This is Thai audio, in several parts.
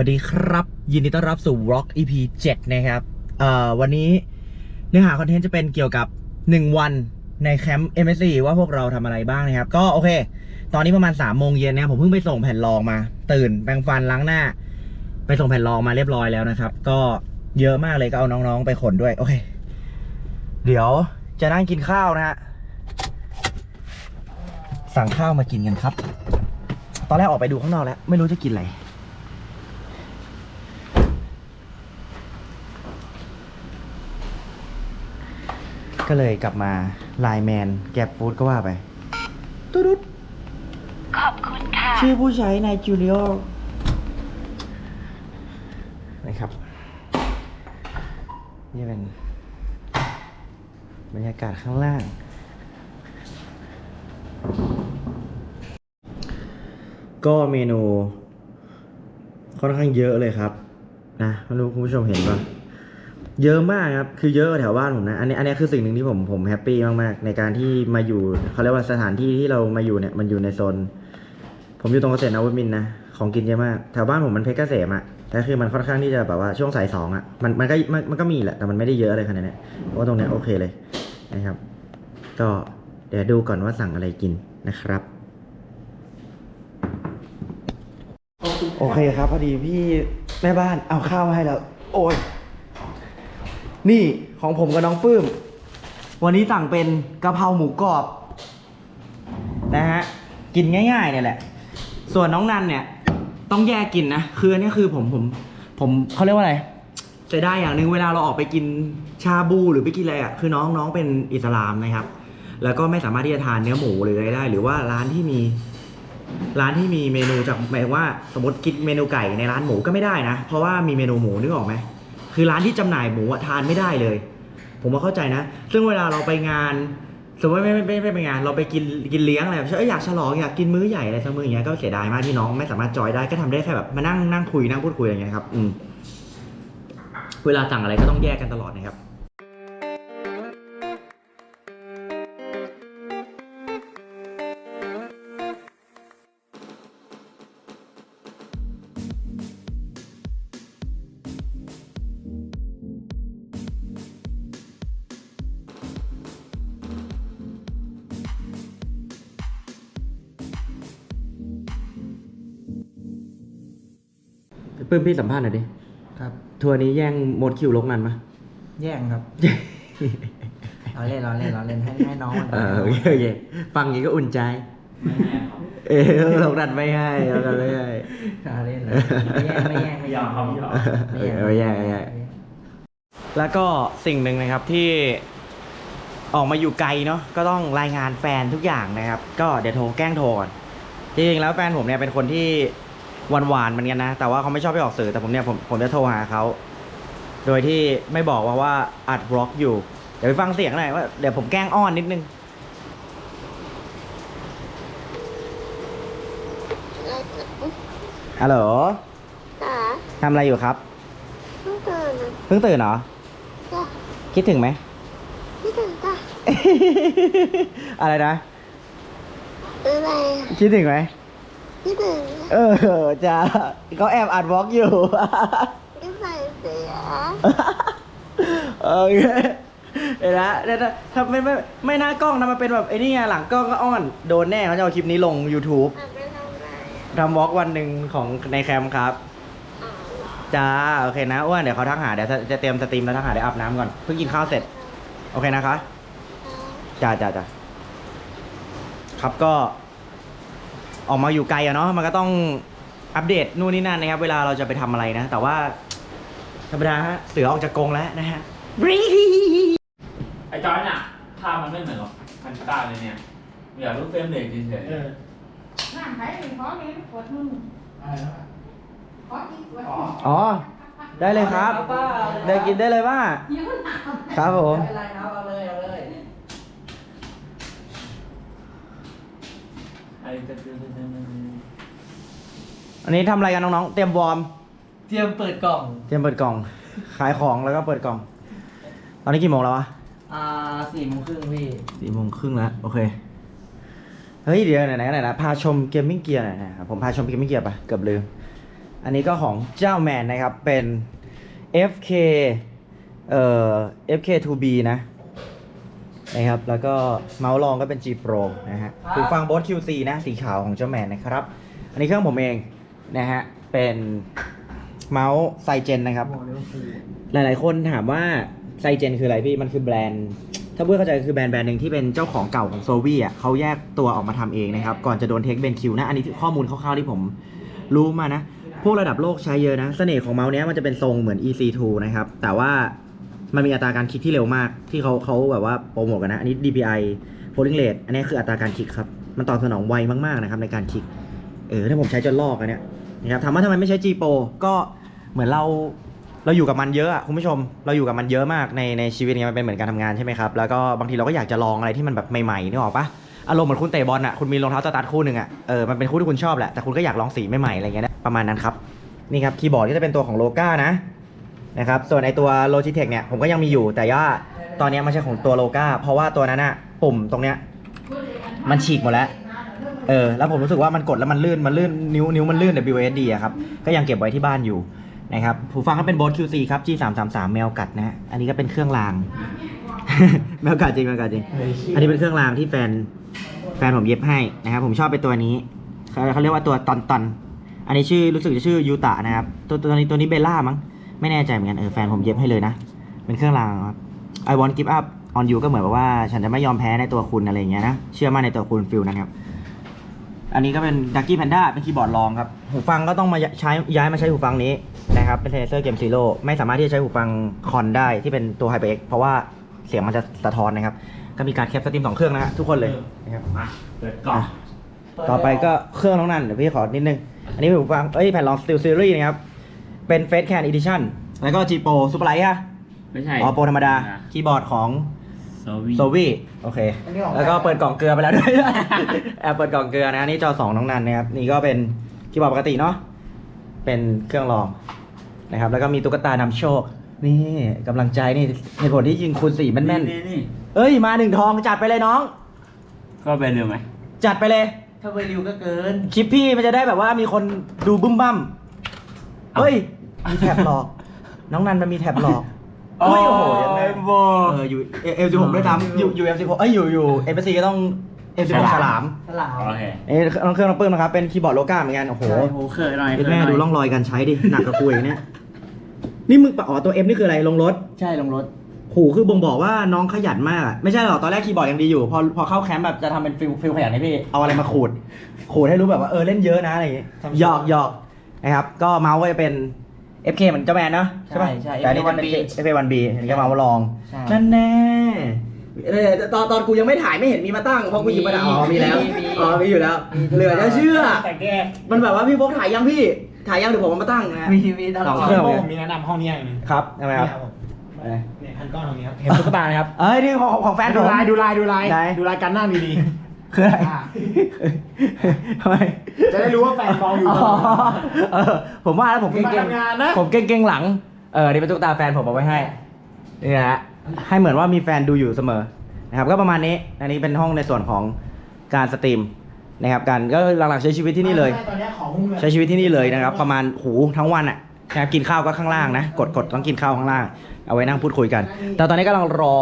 วัสดีครับ ยินดีต้อนรับสู่ Rock EP 7 นะครับเอ่อวันนี้เนื้อหาคอนเทนต์จะเป็นเกี่ยวกับ 1 วันในแคมป์ MSC ว่าพวกเราทำอะไรบ้างนะครับ ก็โอเค ตอนนี้ประมาณ3โมงเย็นนะผมเพิ่งไปส่งแผ่นรองมา ตื่นแปรงฟันล้างหน้า ไปส่งแผ่นรองมาเรียบร้อยแล้วนะครับ ก็เยอะมากเลยก็เอาน้องๆไปขนด้วย โอเค เดี๋ยวจะนั่งกินข้าวนะฮะสั่งข้าวมากินกันครับ ตอนแรกออกไปดูข้างนอกแล้ว ไม่รู้จะกินอะไร ก็เลยกลับมาไลน์แมนแกร็บฟู้ดก็ว่าไปตุ๊ดขอบคุณค่ะ ชื่อผู้ใช้ในจูเลียนะครับ นี่เป็น บรรยากาศข้างล่าง ก็เมนู ค่อนข้างเยอะเลยครับ นะไม่รู้คุณผู้ชมเห็นปะ เยอะมากครับ คือเยอะกว่าแถวบ้านผมนะ อันนี้ อันนี้คือสิ่งหนึ่งที่ผมผมแฮปปี้มากๆ ในการที่มาอยู่เขาเรียกว่าสถานที่ที่เรามาอยู่เนี่ยมันอยู่ในโซน ผมอยู่ตรงเกษตรนวมินนะ ของกินเยอะมาก แถวบ้านผมมันเพชรเกษมอะแต่คือมันค่อนข้างที่จะแบบว่าช่วงสายสองอะมันมันก็มันมันก็มีแหละ แต่มันไม่ได้เยอะอะไรขนาดนี้เพราะว่าตรงเนี้ยโอเคเลยนะครับ ก็เดี๋ยวดูก่อนว่าสั่งอะไรกินนะครับโอเคครับพอดีพี่แม่บ้านเอาข้าวมาให้แล้ว โอ้ย นี่ของผมกับน้องปื้ม วันนี้สั่งเป็นกะเพราหมูกรอบ นะฮะ กินง่ายๆเนี่ยแหละ ส่วนน้องนันเนี่ย ต้องแยกกินนะ คืออันนี้คือผมผมผมเขาเรียกว่าอะไรเสียดายอย่างหนึ่งเวลาเราออกไปกินชาบูหรือไปกินอะไรอะคือน้องน้องเป็นอิสลามนะครับ แล้วก็ไม่สามารถที่จะทานเนื้อหมูหรืออะไรได้ หรือว่าร้านที่มี ร้านที่มีเมนูจากหมายว่าสมมติคิดเมนูไก่ในร้านหมูก็ไม่ได้นะ เพราะว่ามีเมนูหมูนึกออกไหม คือร้านที่จำหน่ายหมูอะทานไม่ได้เลย ผมว่าเข้าใจนะ ซึ่งเวลาเราไปงานสมมติไม่ไม่ไม่ไม่ไปงาน เราไปกินกินเลี้ยงอะไรแบบเอออยากฉลองอยากกินมื้อใหญ่อะไรสักมื้ออย่างเงี้ยก็เสียดายมากที่น้องไม่สามารถจอยได้ก็ทำได้แค่แบบมานั่งนั่งคุยนั่งพูดคุยอะไรเงี้ยครับอืมเวลาสั่งอะไรก็ต้องแยกกันตลอดนะครับ ปื้มพี่สัมภาษณ์หน่อยดิ ครับ ทัวร์นี้แย่งหมดคิวลกนันปะแย่งครับ เราเล่นเราเล่นเราเล่นให้ให้น้องมันเออโอเคโอเคฟังอย่างนี้ก็อุ่นใจ เออลกนันไม่ให้ลกนันไม่ให้ เราเล่นเลยไม่แย่งไม่แย่งไม่ยอมเออไม่แย่ไม่แย่แล้วก็สิ่งหนึ่งนะครับที่ออกมาอยู่ไกลเนาะก็ต้องรายงานแฟนทุกอย่างนะครับ ก็เดี๋ยวโทรแกล้งโทรก่อนจริงๆแล้วแฟนผมเนี่ยเป็นคนที่ หวานๆเหมือนกันนะ แต่ว่าเขาไม่ชอบไปออกสื่อแต่ผมเนี่ยผมผมจะโทรหาเขา โดยที่ไม่บอกว่าว่าอัดบล็อกอยู่ เดี๋ยวไปฟังเสียงหน่อยว่าเดี๋ยวผมแกล้งอ้อนนิดนึง ฮัลโหลจ๋าทำอะไรอยู่ครับ เพิ่งตื่นนะเพิ่งตื่นเหรอ จ้ะคิดถึงไหม พี่ตื่นจ้ะอะไรนะอะไรอะคิดถึงไหม พี่ตื่นเออจะเขาแอบอัดบล็อกอยู่ พี่ใส่เสียโอเคเห็นนะเนี่ยนะถ้าไม่ไม่ไม่หน้ากล้องนะมันเป็นแบบไอ้นี่ไงหลังกล้องก็อ้อน โดนแน่เขาจะเอาคลิปนี้ลง YouTube อะไปทำอะไรอะทำบล็อกวันหนึ่งของในแคมป์ครับ อ๋อจ้า โอเคนะอ้วนเดี๋ยวเขาทักหาเดี๋ยวจะเตรียมสตรีมแล้วทักหาเดี๋ยวอาบน้ำก่อนเพิ่งกินข้าวเสร็จ โอเคนะคะ จ้าจ้าจ้าครับก็ ออกมาอยู่ไกลอะเนาะมันก็ต้องอัปเดตนู่นนี่นั่นนะครับ เวลาเราจะไปทำอะไรนะ แต่ว่าธรรมดาฮะเสือออกจากกรงแล้วนะฮะไอ้จอยเนี่ยภาพมันไม่เหมือนกับพันต้าเลยเนี่ยอยากรู้เฟรมเด็กเฉยๆน้ำไหลขอนี้ปวดมึงขอกินปวดมึงอ๋อ ได้เลยครับ ได้กินได้เลยว่า ยิ้มหนาวครับผม ไม่เป็นไรครับเอาเลยเอาเลย อ้จะจะจะจะอันนี้ทำอะไรกันน้องๆ เตรียมวอร์ม เตรียมเปิดกล่อง เตรียมเปิดกล่อง ขายของแล้วก็เปิดกล่อง ตอนนี้กี่โมงแล้ววะอ่าสี่โมงครึ่งพี่ สี่โมงครึ่งแล้ว โอเค เฮ้ยเดี๋ยวไหนๆไหนๆพาชมเกมมิ่งเกียร์หน่อยนะครับผมพาชมเกมมิ่งเกียร์ปะเกือบลืม อันนี้ก็ของเจ้าแมนนะครับ เป็น FK เอ่อ FK2B นะ นะครับ แล้วก็เมาส์รองก็เป็น G Pro นะฮะหูฟังบอส QC นะ สีขาวของเจ้าแมนนะครับ อันนี้เครื่องผมเองนะฮะ เป็นเมาส์ไซเจนนะครับ หลายๆ คนถามว่าไซเจนคืออะไรพี่ มันคือแบรนด์ ถ้าเพื่อนเข้าใจคือแบรนด์แบรนด์หนึ่งที่เป็นเจ้าของเก่าของโซวี่อะเขาแยกตัวออกมาทำเองนะครับ ก่อนจะโดนเทคเบนคิวนะ อันนี้ข้อมูลคร่าวๆที่ผมรู้มานะ พวกระดับโลกใช้เยอะนะ เสน่ห์ของเมาส์เนี้ยมันจะเป็นทรงเหมือน EC2 นะครับ แต่ว่า มันมีอัตราการคลิกที่เร็วมากที่เขาเขาแบบว่าโปรโมทกันนะ อันนี้ DPI polling rate อันนี้คืออัตราการคลิกครับ มันตอบสนองไวมากๆนะครับในการคลิก เออถ้าผมใช้จนลอกอันเนี้ยนะครับถามว่าทำไมไม่ใช้ G Pro ก็เหมือนเราเราอยู่กับมันเยอะอะคุณผู้ชม เราอยู่กับมันเยอะมากในในชีวิตเนี้ยมันเป็นเหมือนการทำงานใช่ไหมครับ แล้วก็บางทีเราก็อยากจะลองอะไรที่มันแบบใหม่ๆนึกออกปะอารมณ์เหมือนคุณเตะบอลอะคุณมีรองเท้าสตาร์ทคู่หนึ่งอะเออมันเป็นคู่ที่คุณชอบแหละแต่คุณก็อยากลองสีใหม่ๆอะไรเงี้ยนะประมาณนั้นครับนี่ครับคีย์บอร์ดก็จะเป็นตัวของโลกานะ นะครับส่วนไอตัว Logitech เนี่ยผมก็ยังมีอยู่แต่ว่าตอนนี้ยไม่ใช่ของตัวโลกาเพราะว่าตัวนั้นอะปุ่มตรงเนี้ยมันฉีกหมดแล้วเออแล้วผมรู้สึกว่ามันกดแล้วมันลื่นมันลื่นนิ้วนิ้วมันลื่น WSD อะครับก็ยังเก็บไว้ที่บ้านอยู่นะครับหูฟังก็เป็น Bose QC ครับ G333 แมวกัดนะฮะอันนี้ก็เป็นเครื่องรางแมวกัดจริงแมวกัดจริงอันนี้เป็นเครื่องรางที่แฟนแฟนผมเย็บให้นะครับผมชอบเป็นตัวนี้เขาเขาเรียกว่าตัวตอนตอนอันนี้ชื่อรู้สึกจะชื่อยูตะนะครับตัวตัวนี้ตัวนี้เบลล่ามั้ง ไม่แน่ใจเหมือนกันเออแฟนผมเย็บให้เลยนะ เป็นเครื่องรางครับ I want give up on you ก็เหมือนแบบว่า ฉันจะไม่ยอมแพ้ในตัวคุณอะไรอย่างเงี้ยนะ เชื่อมั่นในตัวคุณฟิลนะครับ อันนี้ก็เป็นดักกี้แพนด้าเป็นคีย์บอร์ดรองครับ หูฟังก็ต้องมาใช้ย้ายมาใช้หูฟังนี้นะครับเป็นเทเซอร์เกมซีโร่ไม่สามารถที่จะใช้หูฟังคอนได้ที่เป็นตัว HyperX เพราะว่าเสียงมันจะสะท้อนนะครับ ก็มีการแคปสตรีมสองเครื่องนะฮะทุกคนเลยนะครับมาเปิดกล่องอะต่อไปก็เครื่องน้องนันเดี๋ยวพี่ขอนิดนึง อันนี้เป็นหูฟังเอ้ยแผ่นรอง Steel Series นะครับ เป็น Face Can Edition แล้วก็ G Pro Super Light อะไม่ใช่อ๋อโปรธรรมดาคีย์บอร์ดของโซวีโซวี่โอเค แล้วก็เปิดกล่องเกลือไปแล้วด้วยแอบเปิดกล่องเกลือนะนี่จอสองน้องนันนะครับนี่ก็เป็นคีย์บอร์ดปกติเนาะเป็นเครื่องรองนะครับแล้วก็มีตุ๊กตานำโชค นี่กำลังใจนี่เหตุผลที่ยิงคูณสี่แม่นนี่นี่ๆเอ้ยมาหนึ่งทองจัดไปเลยน้อง ก็ไปเร็วไหมจัดไปเลย ถ้าไปริวก็เกิน คลิปพี่มันจะได้แบบว่ามีคนดูบึ้มบั้มเฮ้ย มีแท็บหลอก น้องนันมันมีแท็บหลอกเฮ้ยโอ้โหยังไงโบเอออยู่เอลสิบหกด้วยซ้ำอยู่อยู่เอลสิบหกเอ้ยอยู่อยู่เอ็มซีก็ต้องเอลสิบหกฉลามฉลามโอเคเอ้ยน้องเครื่องน้องปื้มนะครับเป็นคีย์บอร์ดโลกาเหมือนกันโอ้โหใช่โหเคยหน่อยเป็นแม่ดูร่องรอยการใช้ดิหนักกระคุยเนี่ยนี่มึงปะอ๋อตัวเอ็มนี่คืออะไรลงรถใช่ลงรถหูคือบ่งบอกว่าน้องขยันมากอะไม่ใช่หรอกตอนแรกคีย์บอร์ดยังดีอยู่ พอพอเข้าแคมป์แบบจะทำเป็นฟิลฟิลขยันให้พี่ เอาอะไรมาขูดขูดให้รู้แบบว่าเออเล่นเยอะนะอะไรอย่างงี้หยอกหยอกนะครับก็เมาส์ก็จะเป็น FK เหมือนเจ้าแมนเนาะใช่ปะใช่ใช่แต่อันนี้จะเป็น FK1B FK1B อันนี้ก็เมาส์ลอง ใช่ นั่นแน่ เออตอนตอนกูยังไม่ถ่ายไม่เห็นมีมาตั้งเพราะกูหยิบมาถ่ายอ๋อมีแล้วมี อ๋อมีอยู่แล้ว เหลือจะเชื่อ แต่แกมันแบบว่าพี่พกถ่ายยังพี่ ถ่ายยังเดี๋ยวผมเอามาตั้งนะ มีมีตลอดสองเครื่องผมมีแนะนำห้องนี้อย่างหนึงครับทำไมครับนี่ผมอะไรเนี่ยพันก้อนตรงนี้ครับเห็นตุ๊กตาไหมครับ เอ้ยนี่ของของของแฟนผดูมลายดูลายดูลายไหน ดูลายกันหน้าดี คืออะไรอ่า ทำไมๆจะได้รู้ว่าแฟนมองอยู่อ๋อเออผมว่าแล้วผมคุณเก่งมาทำงานนะ ๆผมเก่งๆหลัง เออนี่เป็นตุ๊กตาแฟนผมเอาไว้ให้ นี่นะฮะให้เหมือนว่ามีแฟนดูอยู่เสมอนะครับก็ประมาณนี้อันนี้เป็นห้องในส่วนของการสตรีมนะครับการก็หลักๆใช้ชีวิตที่นี่เลยตอนนี้ของมึงใช้ชีวิตที่นี่เลยนะครับ ประมาณหูทั้งวันอะนะครับกินข้าวก็ข้างล่างนะกดกดต้องกินข้าวข้างล่าง เอาไว้นั่งพูดคุยกัน แต่ตอนนี้กำลังรอ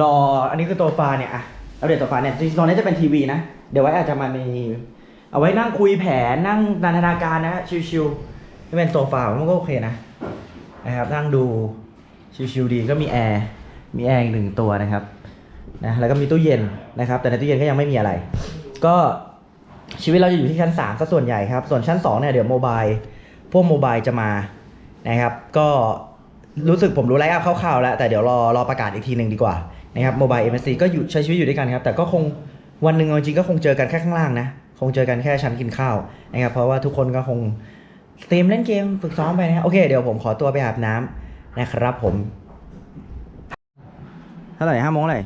รออันนี้คือโซฟาเนี่ยอะ อัปเดตโซฟาเนี่ยจริงๆตอนนี้จะเป็นทีวีนะ เดี๋ยวไว้อาจจะมามี เอาไว้นั่งคุยแผนนั่งนันทนาการนะชิวๆนี่เป็นโซฟามันก็โอเคนะนะครับนั่งดูชิวๆดีก็มีแอร์มีแอร์อีกหนึ่งตัวนะครับนะแล้วก็มีตู้เย็นนะครับ แต่ในตู้เย็นก็ยังไม่มีอะไร ก็ชีวิตเราจะอยู่ที่ชั้น3ซะส่วนใหญ่ครับ ส่วนชั้น2เนี่ยเดี๋ยวโมบายพวกโมบายจะมานะครับ ก็รู้สึกผมรู้ไลฟ์อัพคร่าวๆแล้ว แต่เดี๋ยวรอรอประกาศอีกทีหนึ่งดีกว่า นะครับโมบายเอ็มซีก็อยู่ใช้ชีวิตอยู่ด้วยกันครับ แต่ก็คงวันหนึ่งเอาจริงๆก็คงเจอกันแค่ข้างล่างนะ คงเจอกันแค่ชั้นกินข้าวนะครับ เพราะว่าทุกคนก็คงสตรีมเล่นเกมฝึกซ้อมไปนะโอเค เดี๋ยวผมขอตัวไปอาบน้ำนะครับผม เท่าไหร่ห้าโมงเท่าไหร่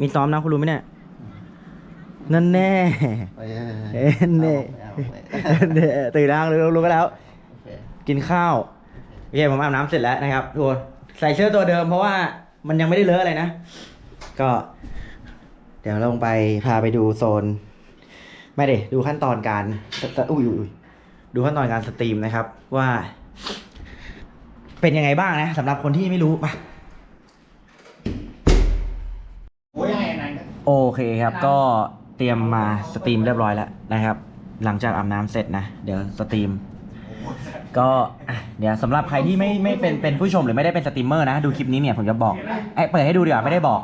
มีซ้อมนะคุณรู้ไหมเนี่ยนั่นแน่เอ้ยเน่เน่ตื่นแล้วรู้รู้กันแล้ว กินข้าว โอเค ผมอาบน้ำเสร็จแล้วนะครับทุกคนใส่เสื้อตัวเดิมเพราะว่า มันยังไม่ได้เลอะอะไรนะ ก็ เดี๋ยวลงไปพาไปดูโซน ไม่เดดูขั้นตอนการอุ้ยอุ้ยดูขั้นตอนการสตรีมนะครับ ว่า เป็นยังไงบ้างนะสำหรับคนที่ไม่รู้ไปโอ้ยยังไงนั้นโอเคครับ ก็เตรียมมาสตรีมเรียบร้อยแล้วนะครับ หลังจากอาบน้ำเสร็จนะ เดี๋ยวสตรีม ก็อะเดี๋ยวสำหรับใครที่ไม่ไม่เป็นเป็นผู้ชมหรือไม่ได้เป็นสตรีมเมอร์นะ ดูคลิปนี้เนี่ยผมจะบอกไอ้ยเปิดให้ดูดีกว่าไม่ได้บอก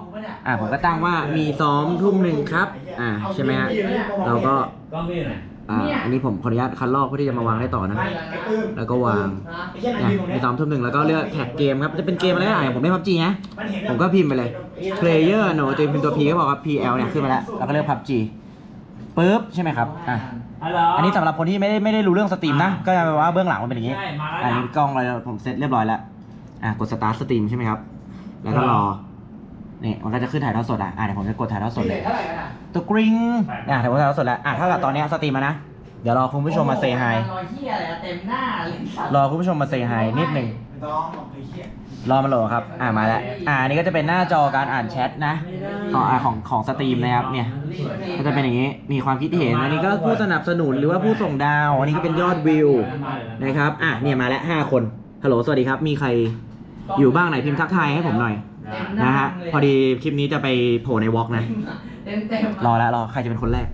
อะผมก็ตั้งว่ามีซ้อมทุ่มหนึ่งครับ อ่าใช่ไหมฮะเราก็กล้องพี่หนอ่าอันนี้ผมขออนุญาตคัดลอกเพื่อที่จะมาวางได้ต่อนะ แล้วก็วางเนี่ยมีซ้อมทุ่มหนึ่งแล้วก็เลือกแท็กเกมครับจะเป็นเกมอะไรก็ได้ผมเล่พับจีนะผมก็พิมพ์ไปเลย player หนูจะเป็นตัว P ก็บอกว่า PL เนี่ยขึ้นมาแล้วแล้วก็เลือกพับจีปุ๊บใช่ไหมครับอะ อันนี้สำหรับคนที่ไม่ได้ไม่ได้รู้เรื่องสตรีมนะ ก็จะแปลว่าเบื้องหลังมันเป็นอย่างนี้ ใช่มาแล้วอันนี้กล้องเราผมเซตเรียบร้อยแล้ว อะกดสตาร์ทสตรีมใช่ไหมครับ แล้วก็รอ นี่มันก็จะขึ้นถ่ายทอดสดอะ อะเดี๋ยวผมจะกดถ่ายทอดสดเลย เท่าไหร่กันอะตัวกริ๊งอะถ่ายทอดสดแล้ว อะเท่ากับตอนเนี้ยสตรีมมานะ เดี๋ยวรอคุณผู้ชมมาเซฮายรอยเหี้ยอะไรอะเต็มหน้าเลยสัตว์รอคุณผู้ชมมาเซฮายนิดหนึ่งต้องไอ้เหี้ย รอมาโหลดครับ อ่ามาแล้ว อ่าอันนี้ก็จะเป็นหน้าจอการอ่านแชทนะ ของอ่าของของสตรีมนะครับ เนี่ย ก็จะเป็นอย่างนี้ มีความคิดเห็น อันนี้ก็ผู้สนับสนุนหรือว่าผู้ส่งดาว อันนี้ก็เป็นยอดวิวนะครับ อะเนี่ยมาแล้วห้าคน ฮัลโหล สวัสดีครับ มีใครอยู่บ้างไหนพิมพ์ทักทายให้ผมหน่อยนะฮะ พอดีคลิปนี้จะไปโผล่ในวอล์กนะเต็มเต็มรอแล้วรอ ใครจะเป็นคนแรก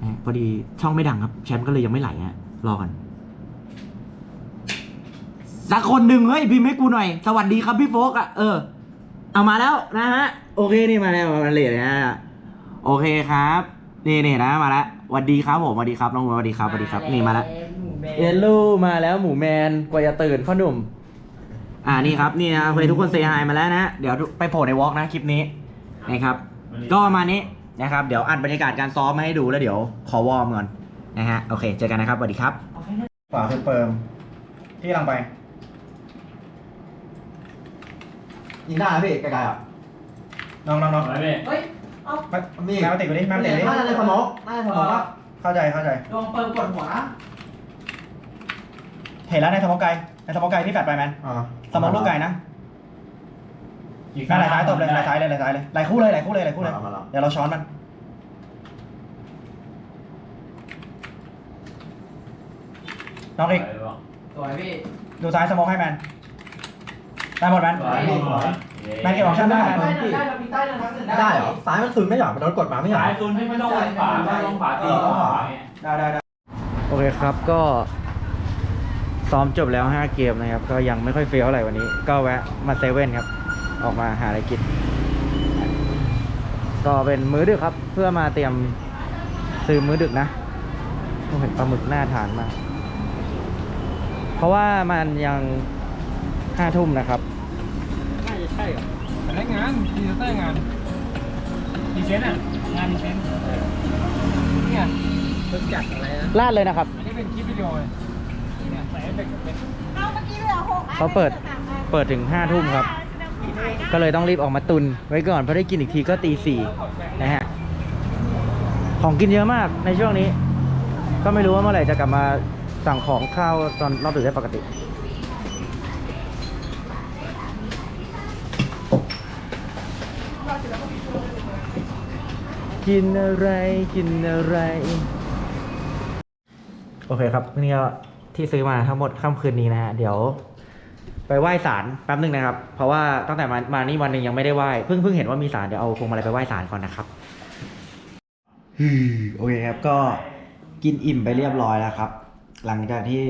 นะฮะพอดีช่องไม่ดังครับ แชมป์ก็เลยยังไม่ไหลฮะ รอกัน สักคนหนึ่งเฮ้ยพิมพ์ให้กูหน่อย สวัสดีครับพี่โฟกอะเออ เอามาแล้วนะฮะ โอเคนี่มาแล้วมาเลยนะฮะโอเคครับ นี่นี่นะมาแล้วสวัสดีครับผมสวัสดีครับน้องสวัสดีครับสวัสดีครับนี่มาแล้วเอลลูมาแล้วหมูแมนกว่าจะตื่นพ่อหนุ่ม อ่านี่ครับนี่นะโอเคทุกคนเซฮายมาแล้วนะเดี๋ยวไปโผล่ในวอล์กนะคลิปนี้นะครับ ก็ประมาณนี้นะครับเดี๋ยวอัดบรรยากาศการซ้อมมาให้ดูแล้วเดี๋ยวขอวอร์มก่อนนะฮะโอเคเจอกันนะครับสวัสดีครับฝาคือเปิมที่กำลังไป ยิงได้พี่ไกลๆอะน้องน้องน้องไปเว้ยเฮ้ยเอาแม่มีแม่มาติดกูดิแม่มาติดกูดิน่าจะในสมองน่าจะในสมองว่าเข้าใจเข้าใจดวงเปิมกดหัวนะเห็นแล้วในสมองไกลในสมองไกลที่แฟดไปแมนอ่าสมองลูกไก่นะแม่ไหลซ้ายตบเลยไหลซ้ายเลยไหลซ้ายเลยไหลคู่เลยไหลคู่เลยไหลคู่เลยมาแล้วเดี๋ยวเราช้อนมันน้องอีกสวยพี่ดูซ้ายสมองให้แมน ได้หมดแมนแม่งเก็บออกชั่นได้ได้ได้เรามีใต้เราทั้งหนึ่งได้เหรอซ้ายมันซุนไม่หรอมันโดนกดมาไม่หรอสายซุนที่ไม่ต้องลงฝาไม่ต้องลงฝาตีลงฝาเนี่ยได้ได้ได้ โอเคครับก็ซ้อมจบแล้ว 5 เกมนะครับ ก็ยังไม่ค่อยเฟี้ยวอะไรวันนี้ ก็แวะมาเซเว่นครับ ออกมาหาอะไรกินก็เป็นมื้อดึกครับ เพื่อมาเตรียมซื้อมื้อดึกนะผมเห็นปลาหมึกน่าทานมาก เพราะว่ามันยังห้าทุ่มนะครับน่าจะ ใช่เหรอพนักงานพรีเซนเตอร์งานพรีเซนต์อะ งานพรีเซนต์เนี่ยรถจักรอะไรนะ ลาดเลยนะครับ อันนี้เป็นคลิปวิดีโอเลยเนี่ยใส่เอฟเฟกต์เป็นเอาเมื่อกี้เหลือหกอันเขาเปิด เปิดถึงห้าทุ่มครับ ก็เลยต้องรีบออกมาตุนไว้ก่อนเพราะได้กินอีกทีก็ตีสี่นะฮะ ของกินเยอะมากในช่วงนี้ ก็ไม่รู้ว่าเมื่อไหร่จะกลับมาสั่งของข้าวตอนรอบดึกได้ปกติ กินอะไรกินอะไร โอเคครับนี่ก็ที่ซื้อมาทั้งหมดค่ำคืนนี้นะฮะเดี๋ยว ไปไหว้ศาลแป๊บนึงนะครับ เพราะว่าตั้งแต่มามานี่วันหนึ่งยังไม่ได้ไหว้เพิ่งเพิ่งเห็นว่ามีศาลเดี๋ยวเอาพวงมาลัยไปไหว้ศาลก่อนนะครับฮึ่มโอเคครับก็กินอิ่มไปเรียบร้อยแล้วครับ หลังจากที่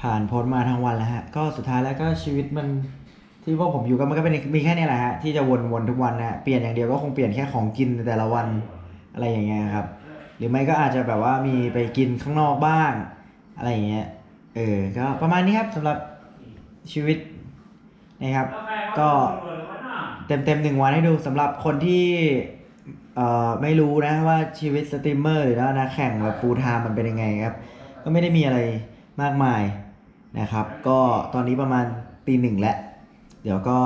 ผ่านพ้นมาทั้งวันแล้วฮะ ก็สุดท้ายแล้วก็ชีวิตมัน ที่พวกผมอยู่กันมันก็เป็นมีแค่นี้แหละฮะที่จะวนๆทุกวันนะฮะเปลี่ยนอย่างเดียวก็คงเปลี่ยนแค่ของกินในแต่ละวันอะไรอย่างเงี้ยครับ หรือไม่ก็อาจจะแบบว่ามีไปกินข้างนอกบ้าง อะไรอย่างเงี้ยเออก็ประมาณนี้ครับสำหรับชีวิตนะครับ ก็เต็มเต็มหนึ่งวันให้ดูสำหรับคนที่เอ่อไม่รู้นะว่าชีวิตสตรีมเมอร์หรือว่านักแข่งแบบฟูลไทม์มันเป็นยังไงครับ ก็ไม่ได้มีอะไรมากมายนะครับ ก็ตอนนี้ประมาณตีหนึ่งแล้ว เดี๋ยวก็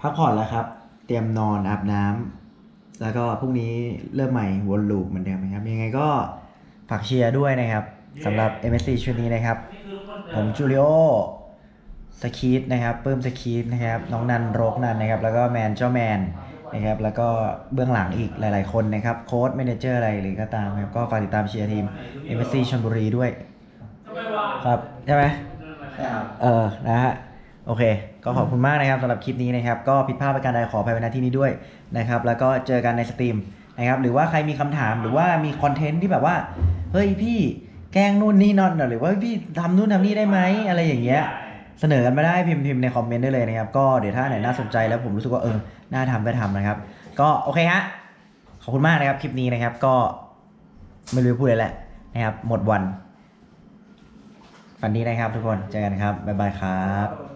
พักผ่อนแล้วครับ เตรียมนอนอาบน้ำแล้วก็พรุ่งนี้เริ่มใหม่วนลูปเหมือนเดิมนะครับ ยังไงก็ฝากเชียร์ด้วยนะครับสำหรับ MSC ชุดนี้นะครับ ผมจูเลียสคีตนะครับปื้มสคีตนะครับ น้องนันโรกนันนะครับ แล้วก็แมนเจ้าแมนนะครับ แล้วก็เบื้องหลังอีกหลาย ๆ คนนะครับ โค้ดแมเนเจอร์อะไรหรือก็ตามครับ ก็ฝากติดตามเชียร์ทีมเอเมซีชลบุรีด้วย ครับ ใช่ไหมใช่ครับเออ นะฮะ โอเค ก็ขอบคุณมากนะครับสำหรับคลิปนี้นะครับ ก็ผิดพลาดประการใดขออภัยไว้ณที่นี้ด้วยนะครับ แล้วก็เจอกันในสตรีมนะครับ หรือว่าใครมีคำถามหรือว่ามีคอนเทนต์ที่แบบว่า เฮ้ยพี่แกล้งนู่นนี่นั่นหรือว่าพี่ทำนู่นทำนี่ได้ไหมอะไรอย่างเงี้ย เสนอกันมาได้พิมพ์พิมพ์ในคอมเมนต์ได้เลยนะครับ ก็เดี๋ยวถ้าไหนน่าสนใจแล้วผมรู้สึกว่าเออ น่าทำก็ทำนะครับ ก็โอเคฮะ ขอบคุณมากนะครับคลิปนี้นะครับ ก็ไม่รู้จะพูดอะไรแหละนะครับ หมดวันฝันดีนะครับทุกคน เจอกันครับ บ๊ายบายครับ